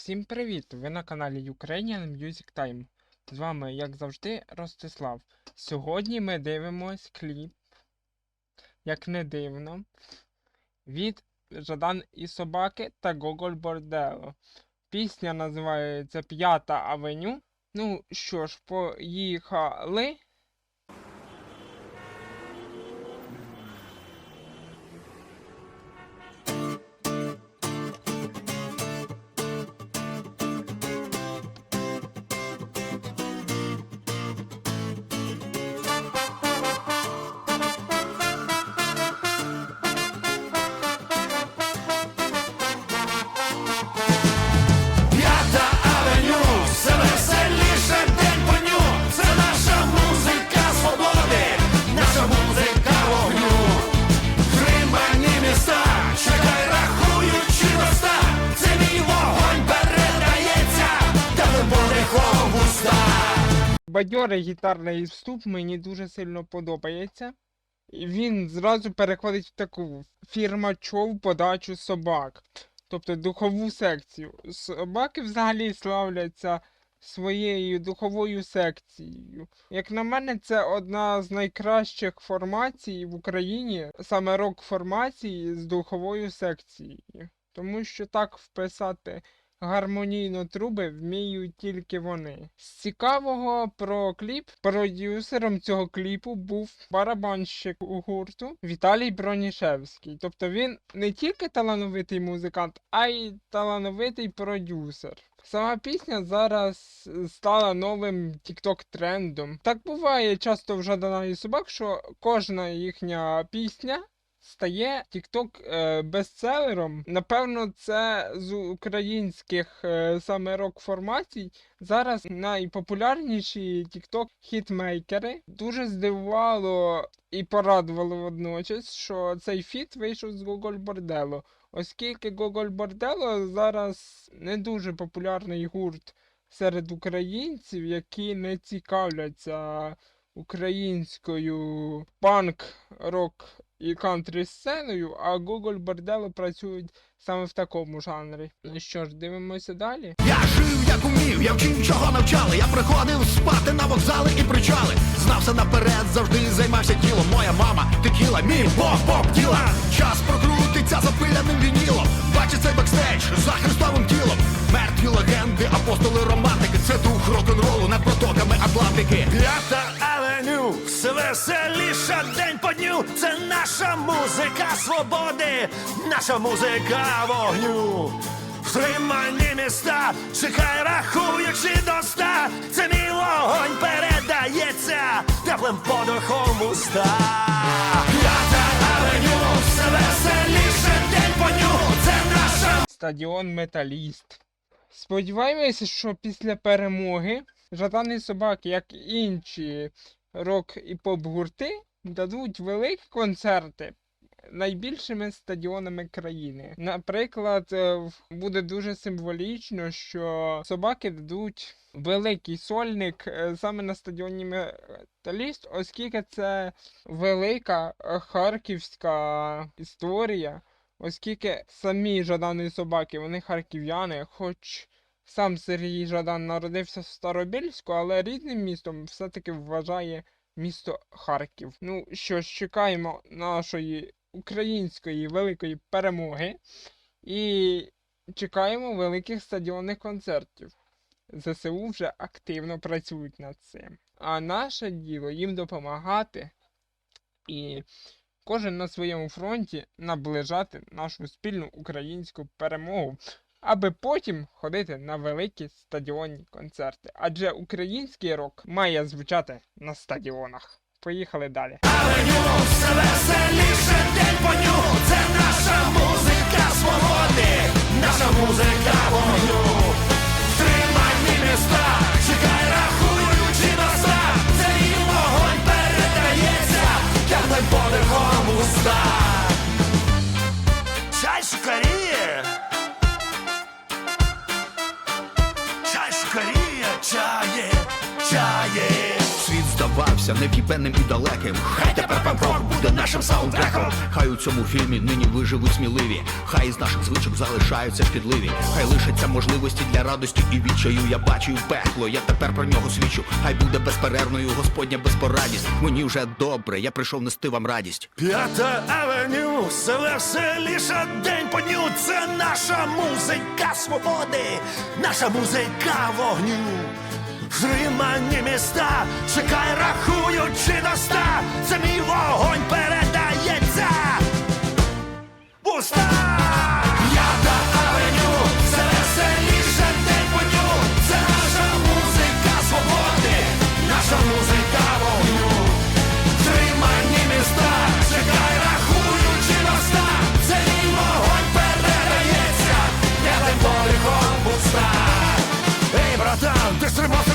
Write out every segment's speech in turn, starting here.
Всім привіт! Ви на каналі Ukrainian Music Time. З вами, як завжди, Ростислав. Сьогодні ми дивимось кліп, як не дивно, від Жадан і Собаки та Гоголь Бордело. Пісня називається П'ята Авеню. Ну що ж, поїхали. Бадьорий гітарний вступ мені дуже сильно подобається. Він зразу переходить в таку фірмачову подачу собак, тобто духову секцію. Собаки взагалі славляться своєю духовою секцією. Як на мене, це одна з найкращих формацій в Україні, саме рок-формації з духовою секцією. Тому що так вписати гармонійно труби вміють тільки вони. З цікавого про кліп продюсером цього кліпу був барабанщик у гурту Віталій Бронішевський. Тобто він не тільки талановитий музикант, а й талановитий продюсер. Сама пісня зараз стала новим тікток трендом. Так буває часто в Жадана собак, що кожна їхня пісня стає TikTok е, бестселером. Напевно, це з українських е, саме рок-формацій. Зараз найпопулярніші TikTok хітмейкери. Дуже здивувало і порадувало водночас, що цей фіт вийшов з Google Бордело. Оскільки Google Бордело зараз не дуже популярний гурт серед українців, які не цікавляться українською панк, рок і кантрі сценою, а Google Бордело працюють саме в такому жанрі. Ну що ж, дивимося далі. Я жив, як умів, я вчив, чого навчали. Я приходив спати на вокзали і причали. Знався наперед, завжди займався тілом. Моя мама текіла, мій бог бог тіла. Час прокрутиться запиляним вінілом. Бачить цей бекстейдж за Христовим тілом. Мертві легенди, апостоли романтики. Це дух рок-н-ролу над протоками Атлантики. П'ята авеню, все веселіше день по дню. Це наша музика свободи, наша музика вогню. Втримані міста, чекай, рахуючи до ста, це мій вогонь передається теплим подихом в уста. П'ята авеню, все веселіше день по ню, це наша Стадіон Металіст. Сподіваємося, що після перемоги Жадані собаки, як інші рок і поп-гурти, дадуть великі концерти найбільшими стадіонами країни. Наприклад, е, буде дуже символічно, що собаки дадуть великий сольник е, саме на стадіоні Металіст, оскільки це велика е, харківська історія. Оскільки самі Жадані собаки, вони харків'яни, хоч сам Сергій Жадан народився в Старобільську, але рідним містом все-таки вважає місто Харків. Ну що ж, чекаємо нашої української великої перемоги і чекаємо великих стадіонних концертів. ЗСУ вже активно працюють над цим. А наше діло їм допомагати і кожен на своєму фронті наближати нашу спільну українську перемогу, аби потім ходити на великі стадіонні концерти. Адже український рок має звучати на стадіонах. Поїхали далі. авеню, все веселіше день по ню, це наша музика свободи, cha yeah, cha yeah. Здавався нев'їбенним і далеким. Хай тепер панк-рок буде нашим саундтреком. Хай у цьому фільмі нині виживуть сміливі. Хай із наших звичок залишаються шкідливі. Хай лишаться можливості для радості і відчаю. Я бачу пекло, я тепер про нього свідчу. Хай буде безперервною Господня безпорадість. Мені вже добре, я прийшов нести вам радість. П'ята авеню, все веселіше день по дню. Це наша музика свободи, наша музика вогню. Зримані міста, чекай, рахуючи до ста, це мій вогонь передається. Ей, ти стримався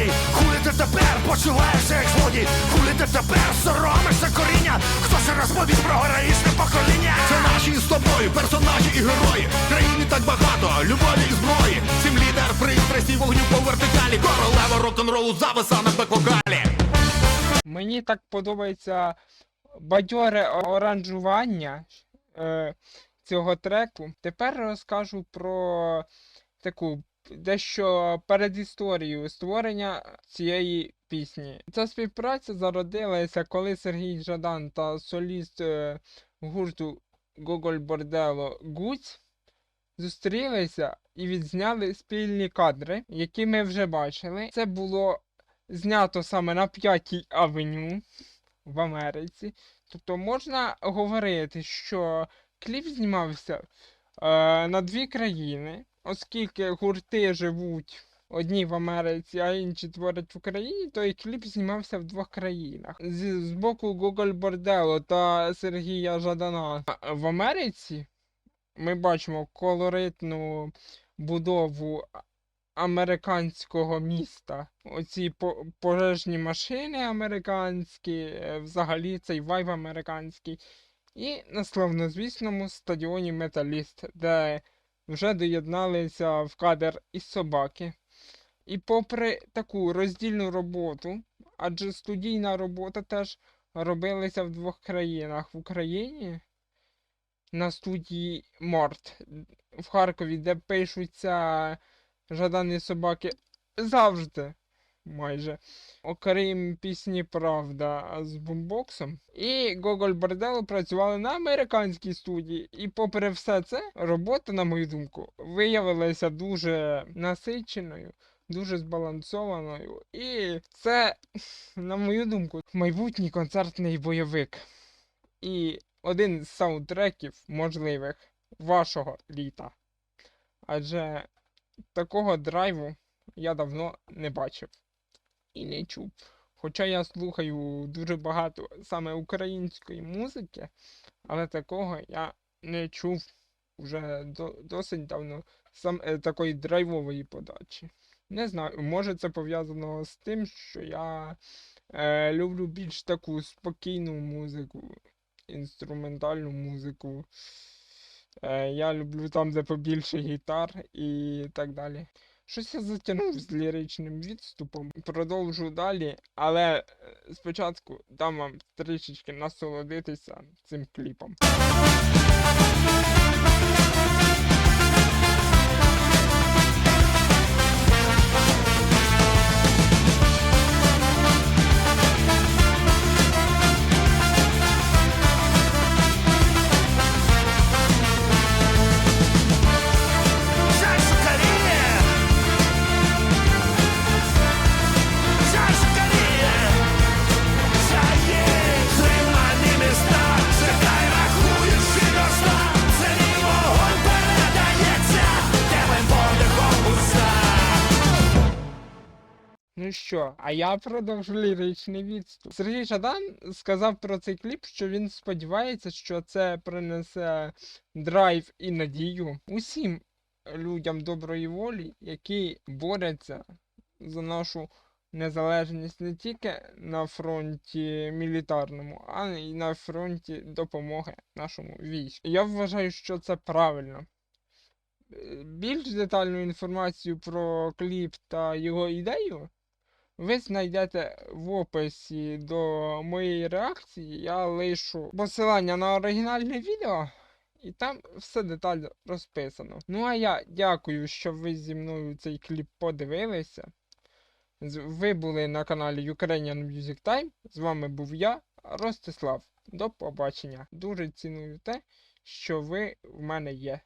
цих мелодій, хулі ти тепер почуваєшся як злодій, хулі ти тепер соромишся коріння, хто ще розповість про героїчне покоління? Це наші з тобою персонажі і герої. Країни так багато, любові і зброї. Сім лідер пристрасті вогню по вертикалі. Королева рок-н-ролу зависа на бек-вокалі. Мені так подобається бадьоре оранжування е, цього треку. Тепер розкажу про таку дещо передісторію створення цієї пісні. Ця співпраця зародилася, коли Сергій Жадан та соліст е, гурту Гоголь Бордело Гуць зустрілися і відзняли спільні кадри, які ми вже бачили. Це було знято саме на п'ятій авеню в Америці. Тобто можна говорити, що кліп знімався е, на дві країни, оскільки гурти живуть одні в Америці, а інші творять в Україні, то і кліп знімався в двох країнах. З, з боку Google Бордело та Сергія Жадана в Америці ми бачимо колоритну будову американського міста. Оці по- пожежні машини американські, е, взагалі цей вайб американський. І на славнозвісному стадіоні Металіст, де вже доєдналися в кадр із собаки. І попри таку роздільну роботу, адже студійна робота теж робилася в двох країнах в Україні на студії Морт в Харкові, де пишуться жадані собаки завжди. Майже. Окрім пісні Правда з бумбоксом. І Гоголь Бордело працювали на американській студії. І попри все це, робота, на мою думку, виявилася дуже насиченою, дуже збалансованою. І це, на мою думку, майбутній концертний бойовик. І один з саундтреків можливих вашого літа. Адже такого драйву я давно не бачив і не чув. Хоча я слухаю дуже багато саме української музики, але такого я не чув вже до, досить давно сам, е, такої драйвової подачі. Не знаю, може це пов'язано з тим, що я е, люблю більш таку спокійну музику, інструментальну музику. Е, я люблю там, де побільше гітар і так далі. Щось я затягнув з ліричним відступом. Продовжу далі, але е, спочатку дам вам трішечки насолодитися цим кліпом. Що, а я продовжу ліричний відступ. Сергій Жадан сказав про цей кліп, що він сподівається, що це принесе драйв і надію усім людям доброї волі, які борються за нашу незалежність не тільки на фронті мілітарному, а й на фронті допомоги нашому війську. Я вважаю, що це правильно. Е, Більш детальну інформацію про кліп та його ідею Ви знайдете в описі до моєї реакції, я лишу посилання на оригінальне відео, і там все детально розписано. Ну а я дякую, що ви зі мною цей кліп подивилися. Ви були на каналі Ukrainian Music Time. З вами був я, Ростислав. До побачення. Дуже ціную те, що ви в мене є.